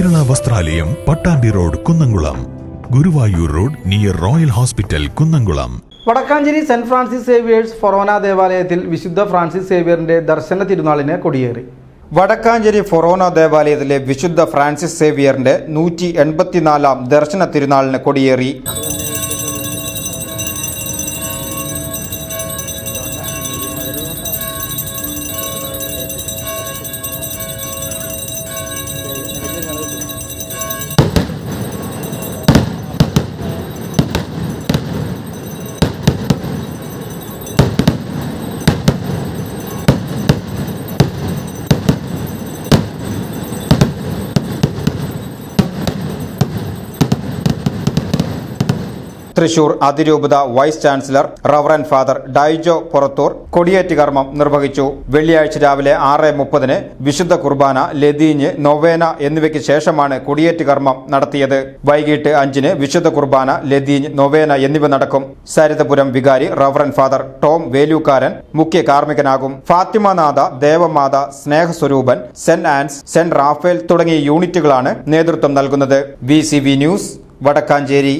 വസ്ത്രാലയം Pattambi road Kunnamkulam. Guruvayur road near royal hospital Kunnamkulam. Vadakkanchery saint Francis Xavier's forane ദേവാലയത്തിൽ വിശുദ്ധ Francis സേവിയറിന്റെ ദർശന തിരുനാളിന് കൊടിയേറി. വടക്കാഞ്ചേരി ഫൊറോന ദേവാലയത്തിലെ വിശുദ്ധ ഫ്രാൻസിസ് സേവിയറിന്റെ നൂറ്റി എൺപത്തിനാലാം ദർശന തിരുനാളിന് കൊടിയേറി. തൃശൂർ അതിരൂപത vice chancellor reverend father Daijo Purathur കൊടിയേറ്റ് കർമ്മം നിർവഹിച്ചു. വെള്ളിയാഴ്ച രാവിലെ ആറ് മുപ്പതിന് വിശുദ്ധ കുർബാന ലതീഞ്ഞ് നൊവേന എന്നിവയ്ക്ക് ശേഷമാണ് കൊടിയേറ്റ് കർമ്മം നടത്തിയത്. വൈകിട്ട് അഞ്ചിന് വിശുദ്ധ കുർബാന ലതീഞ്ഞ് നൊവേന എന്നിവ നടക്കും. സരിതപുരം വികാരി റവറൻ ഫാദർ ടോം വേലൂക്കാരൻ മുഖ്യ കാർമ്മികനാകും. Fathimanatha Devamatha Snehaswaroopan saint Ann's saint Raphael തുടങ്ങിയ യൂണിറ്റുകളാണ് നേതൃത്വം നൽകുന്നത്. V news Vadakkanchery.